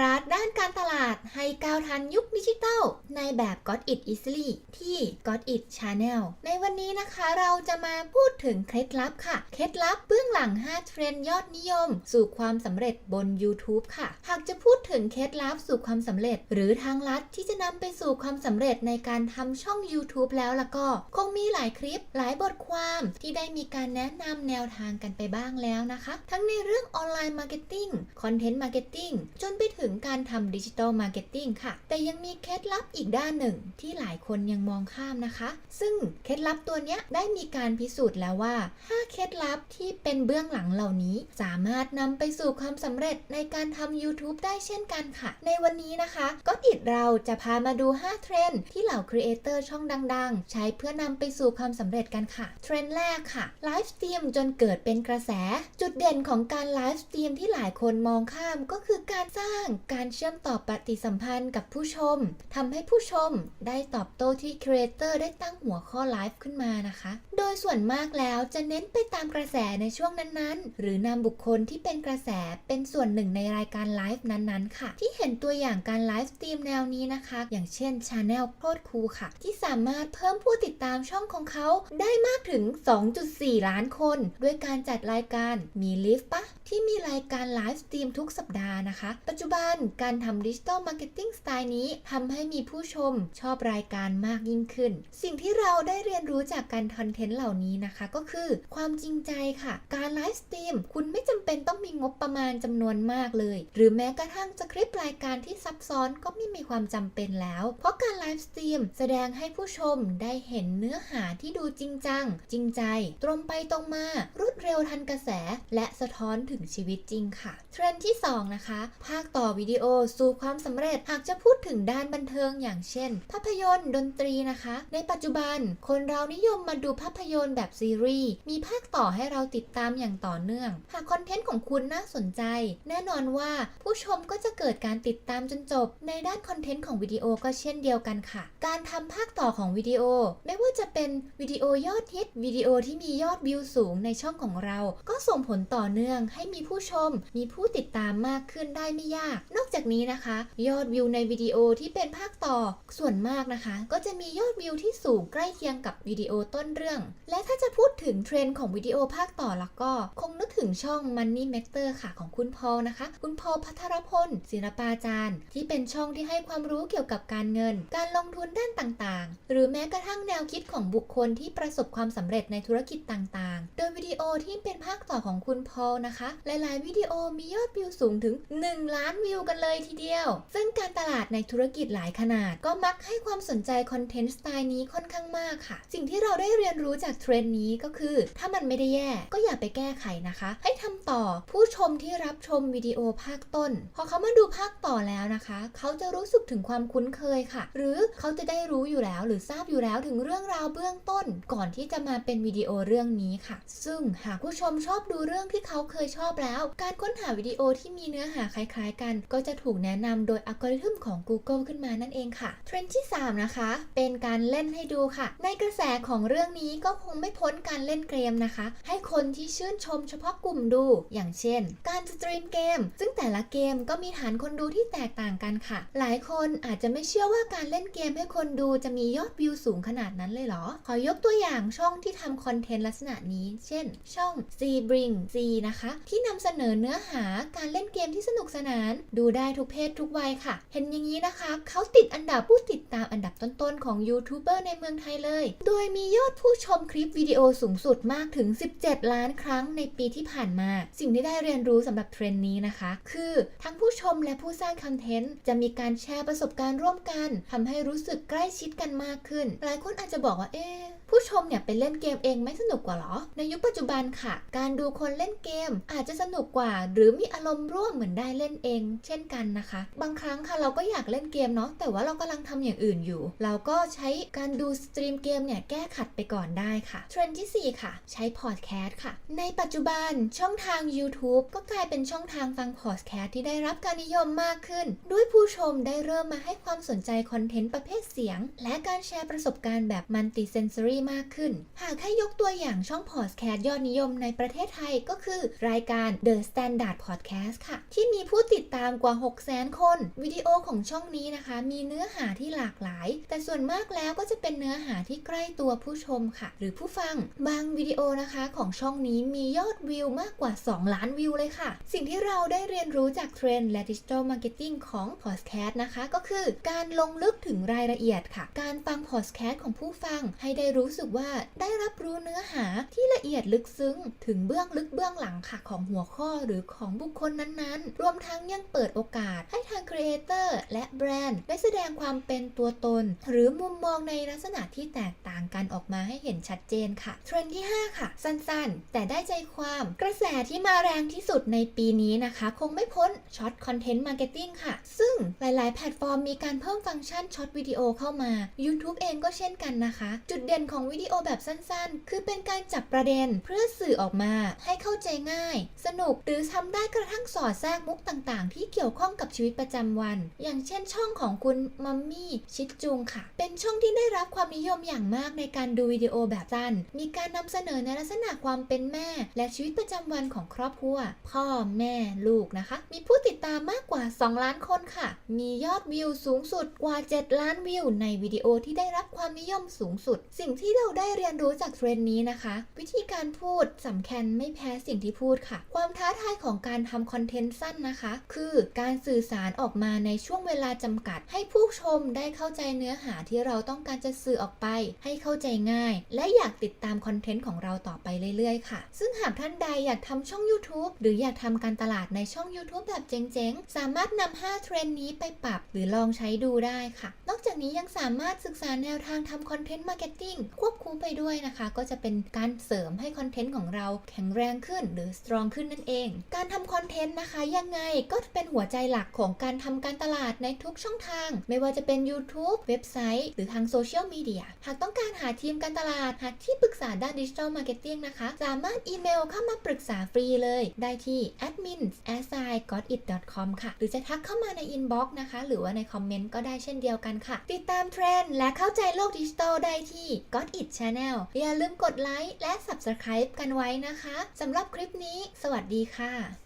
ระากให้ก้าวทันยุคดิจิทัลในแบบ Got It Easily ที่ Got It Channel ในวันนี้นะคะเราจะมาพูดถึงเคล็ดลับค่ะ เคล็ดลับเบื้องหลัง 5 เทรนด์ยอดนิยม สู่ความสำเร็จบน YouTube ค่ะ หากจะพูดถึงเคล็ดลับสู่ความสำเร็จ หรือทางลัดที่จะนำไปสู่ความสำเร็จในการทำช่อง YouTube แล้วล่ะก็ คงมีหลายคลิปหลายบทความที่ได้มีการแนะนำแนวทางกันไปบ้างแล้วนะคะ ทั้งในเรื่องออนไลน์มาร์เก็ตติ้งคอนเทนต์มาร์เก็ตติ้งจนไปถึงการทำดิจิทัลมาร์เก็ตติ้งค่ะ แต่ยังมีเคล็ดลับอีกด้านหนึ่งที่หลายคนยังมองข้ามนะคะ ซึ่งเคล็ดลับตัวนี้ได้มีการพิสูจน์แล้วว่า 5 เคล็ดลับที่เป็นเบื้องหลังเหล่านี้ สามารถนำไปสู่ความสำเร็จในการทำ YouTube ได้เช่นกันค่ะ ในวันนี้นะคะก็อิดเราจะพามาดู 5 เทรนด์ที่เหล่าครีเอเตอร์ช่องดัง ๆ ใช้เพื่อนำไปสู่ความสำเร็จกันค่ะ เทรนด์แรกค่ะไลฟ์สตรีมจนเกิดเป็นกระแส จุดเด่นของการไลฟ์สตรีมที่หลายคนมองข้ามก็คือการสร้างการเชื่อมต่อปฏิสัมพันธ์กับผู้ชมทำให้ผู้ชมได้ตอบโต้ที่ครีเอเตอร์ได้ตั้งหัวข้อไลฟ์ขึ้นมานะคะ โดยส่วนมากแล้วจะเน้นไปตามกระแสในช่วงนั้นๆ หรือนำบุคคลที่เป็นกระแสเป็นส่วนหนึ่งในรายการไลฟ์นั้นๆ ค่ะ ที่เห็นตัวอย่างการไลฟ์สตรีมแนวนี้นะคะ อย่างเช่นชาแนลโคตรคูค่ะ ที่สามารถเพิ่มผู้ติดตามช่องของเขาได้มากถึง 2.4 ล้านคน ด้วยการจัดรายการมีลิฟต์ปะ ที่มีรายการไลฟ์สตรีมทุกสัปดาห์นะคะ ปัจจุบันการทำดิจิ t a ลมาร์เก็ตติ้งสไตล์นี้ทำให้มีผู้ชมชอบรายการมากยิ่งขึ้น สิ่งที่เราได้เรียนรู้จากการคอนเทนต์เหล่านี้นะคะ ก็คือความจริงใจค่ะ การไลฟ์สตรีมคุณไม่จำเป็นต้องมีงบประมาณจำนวนมากเลย หรือแม้กระทั่งสคริปต์รายการที่ซับซ้อนก็ไม่มีความจำเป็นแล้ว เพราะการไลฟ์สตรีมแสดงให้ผู้ชมได้เห็นเนื้อหาที่ดูจริงจัง จริงใจ ตรงไปตรงมารวดเร็วทันกระแส และสะท้อนถึงชีวิตจริงค่ะ เทรนด์ที่ 2 นะคะ ภาคต่อวิดีโอสู่ความสำเร็จหากจะพูดถึงด้านบันเทิงอย่างเช่น ภาพยนตร์ดนตรีนะคะ ในปัจจุบันคนเรานิยมมาดูภาพยนตร์แบบซีรีส์มีภาคต่อให้เราติดตามอย่างต่อเนื่อง หากคอนเทนต์ของคุณน่าสนใจ แน่นอนว่าผู้ชมก็จะเกิดการติดตามจนจบ ในด้านคอนเทนต์ของวิดีโอก็เช่นเดียวกันค่ะ การทำภาคต่อของวิดีโอ ไม่ว่าจะเป็นวิดีโอยอดฮิตวิดีโอที่มียอดวิวสูงในช่องของเรา ก็ส่งผลต่อเนื่องให้มีผู้ชม มีผู้ติดตามมากขึ้นได้ไม่ยาก นอกจากนี้นะคะ ยอดวิวในวิดีโอที่เป็นภาคต่อส่วนมากนะคะ ก็จะมียอดวิวที่สูงใกล้เคียงกับวิดีโอต้นเรื่อง และถ้าจะพูดถึงเทรนด์ของวิดีโอภาคต่อแล้วก็ คงนึกถึงช่อง Money Matter ค่ะของคุณพอลนะคะ คุณพอพัทรพลศิลปาจารย์ ที่เป็นช่องที่ให้ความรู้เกี่ยวกับการเงิน การลงทุนด้านต่างๆ หรือแม้กระทั่งแนวคิดของบุคคลที่ประสบความสำเร็จในธุรกิจต่างๆ โดยวิดีโอที่เป็นภาคต่อของคุณพอลนะคะหลาย ๆ วิดีโอมียอดวิวสูงถึง 1 ล้านวิวกันเลยทีเดียว ซึ่งการตลาดในธุรกิจหลายขนาด ก็มักให้ความสนใจคอนเทนต์สไตล์นี้ค่อนข้างมากค่ะ สิ่งที่เราได้เรียนรู้จากเทรนด์นี้ก็คือ ถ้ามันไม่ได้แย่ ก็อย่าไปแก้ไขนะคะ ให้ทำต่อผู้ชมที่รับชมวิดีโอภาคต้น พอเขามาดูภาคต่อแล้วนะคะ เขาจะรู้สึกถึงความคุ้นเคยค่ะ หรือเขาจะได้รู้อยู่แล้วหรือทราบอยู่แล้วถึงเรื่องราวเบื้องต้น ก่อนที่จะมาเป็นวิดีโอเรื่องนี้ค่ะ ซึ่งหากผู้ชมชอบดูเรื่องที่เขาเคยชอบแล้ว การค้นหาวิดีโอที่มีเนื้อหาคล้ายๆ กัน ก็จะถูกแนะนำโดยอัลกอริทึมของ Google ขึ้นมานั่นเองค่ะเทรนด์ที่ 3 นะคะ เป็นการเล่นให้ดูค่ะ ในกระแสของเรื่องนี้ก็คงไม่พ้นการเล่นเกมนะคะ ให้คนที่ชื่นชมเฉพาะกลุ่มดู อย่างเช่น การสตรีมเกม ซึ่งแต่ละเกมก็มีฐานคนดูที่แตกต่างกันค่ะ หลายคนอาจจะไม่เชื่อว่าการเล่นเกมให้คนดูจะมียอดวิวสูงขนาดนั้นเลยเหรอ ขอยกตัวอย่างช่องที่ทำคอนเทนต์ลักษณะนี้ เช่น ช่อง C Bring C นะคะที่นำเสนอเนื้อหาการเล่นเกมที่สนุกสนาน ดูได้ทุกเพศทุกวัยค่ะ เห็นอย่างนี้นะคะ เขาติดอันดับผู้ติดตามอันดับต้นๆ ของยูทูบเบอร์ในเมืองไทยเลย โดยมียอดผู้ชมคลิปวิดีโอสูงสุดมากถึง 17 ล้านครั้งในปีที่ผ่านมา สิ่งที่ได้เรียนรู้สำหรับเทรนด์นี้นะคะ คือทั้งผู้ชมและผู้สร้างคอนเทนต์จะมีการแชร์ประสบการณ์ร่วมกันทำให้รู้สึกใกล้ชิดกันมากขึ้น หลายคนอาจจะบอกว่าเอ๊ะ ผู้ชมเนี่ยไปเล่นเกมเองไม่สนุกกว่าหรอ ในยุคปัจจุบันค่ะ การดูคนเล่นเกมอาจจะสนุกกว่า หรือมีอารมณ์ร่วมเหมือนได้เล่นเอง เช่นกันนะคะ บางครั้งค่ะเราก็อยากเล่นเกมเนาะแต่ว่าเรากำลังทำอย่างอื่นอยู่ เราก็ใช้การดูสตรีมเกมเนี่ยแก้ขัดไปก่อนได้ค่ะเทรนด์ที่ 4 ค่ะ ใช้พอดแคสต์ค่ะ ในปัจจุบันช่องทาง YouTube ก็กลายเป็นช่องทางฟังพอดแคสต์ที่ได้รับการนิยมมากขึ้น ด้วยผู้ชมได้เริ่มมาให้ความสนใจคอนเทนต์ประเภทเสียง และการแชร์ประสบการณ์แบบมัลติเซนซอรี่มากขึ้น หากให้ยกตัวอย่างช่องพอดแคสต์ยอดนิยมในประเทศไทยก็คือ รายการ The Standard Podcast ค่ะ ที่มีผู้ติดตามกว่า 600,000 คน วิดีโอของช่องนี้นะคะ มีเนื้อหาที่หลากหลาย แต่ส่วนมากแล้วก็จะเป็นเนื้อหาที่ใกล้ตัวผู้ชมค่ะ หรือผู้ฟัง บางวิดีโอนะคะของช่องนี้มียอดวิวมากกว่า 2 ล้านวิวเลยค่ะ สิ่งที่เราได้เรียนรู้จากเทรนด์และดิจิทัลมาร์เก็ตติ้งของพอดแคสต์นะคะ ก็คือการลงลึกถึงรายละเอียดค่ะ การฟังพอดแคสต์ของผู้ฟังให้ได้รูู้้สึกว่าได้รับรู้เนื้อหาที่ละเอียดลึกซึ้ง ถึงเบื้องลึกเบื้องหลังค่ะของหัวข้อหรือของบุคคลนั้นๆ รวมทั้งยังเปิดโอกาสให้ทางครีเอเตอร์และแบรนด์ได้แสดงความเป็นตัวตน หรือมุมมองในลักษณะที่แตกต่างกันออกมาให้เห็นชัดเจนค่ะ เทรนด์ที่ 5 ค่ะ สั้นๆ แต่ได้ใจความกระแสที่มาแรงที่สุดในปีนี้นะคะ คงไม่พ้นช็อตคอนเทนต์มาร์เก็ตติ้งค่ะ ซึ่งหลายๆ แพลตฟอร์มมีการเพิ่มฟังก์ชันช็อตวิดีโอเข้ามา YouTube เองก็เช่นกันนะคะ จุดเด่นของวิดีโอแบบสั้นๆ คือเป็นการจับประเด็นเพื่อสื่อออกมาให้เข้าใจง่าย สนุกหรือทำได้กระทั่งสอดแทรกมุกต่างๆ ที่เกี่ยวข้องกับชีวิตประจำวัน อย่างเช่นช่องของคุณมัมมี่ชิดจุงค่ะ เป็นช่องที่ได้รับความนิยมอย่างมากในการดูวิดีโอแบบสั้น มีการนำเสนอในลักษณะความเป็นแม่ และชีวิตประจำวันของครอบครัว พ่อแม่ลูกนะคะ มีผู้ติดตามมากกว่า 2 ล้านคนค่ะ มียอดวิวสูงสุดกว่า 7 ล้านวิวในวิดีโอที่ได้รับความนิยมสูงสุด สิ่งที่ที่เราได้เรียนรู้จากเทรนด์นี้นะคะ วิธีการพูดสำคัญไม่แพ้สิ่งที่พูดค่ะ ความท้าทายของการทำคอนเทนต์สั้นนะคะ คือการสื่อสารออกมาในช่วงเวลาจำกัด ให้ผู้ชมได้เข้าใจเนื้อหาที่เราต้องการจะสื่อออกไป ให้เข้าใจง่าย และอยากติดตามคอนเทนต์ของเราต่อไปเรื่อยๆ ค่ะ ซึ่งหากท่านใดอยากทำช่อง YouTube หรืออยากทำการตลาดในช่อง YouTube แบบเจ๋งๆ สามารถนำ5เทรนด์นี้ไปปรับหรือลองใช้ดูได้ค่ะ จากนี้ยังสามารถศึกษาแนวทางทำคอนเทนต์มาร์เก็ตติ้งควบคู่ไปด้วยนะคะ ก็จะเป็นการเสริมให้คอนเทนต์ของเราแข็งแรงขึ้น หรือ strong ขึ้นนั่นเอง การทำคอนเทนต์นะคะยังไงก็เป็นหัวใจหลักของการทำการตลาดในทุกช่องทาง ไม่ว่าจะเป็น YouTube เว็บไซต์ หรือทางโซเชียลมีเดียหากต้องการหาทีมการตลาด หากที่ปรึกษาด้านดิจิทัลมาร์เก็ตติ้งนะคะ สามารถอีเมลเข้ามาปรึกษาฟรีเลย ได้ที่ admin a s i g o t i t com ค่ะ หรือจะทักเข้ามาในอินบ็อกซ์นะคะ หรือว่าในคอมเมนต์ก็ได้เช่นเดียวกันค่ะติดตามเทรนด์และเข้าใจโลกดิจิทัลได้ที่ Godit Channel อย่าลืมกดไลค์และ Subscribe กันไว้นะคะสำหรับคลิปนี้ สวัสดีค่ะ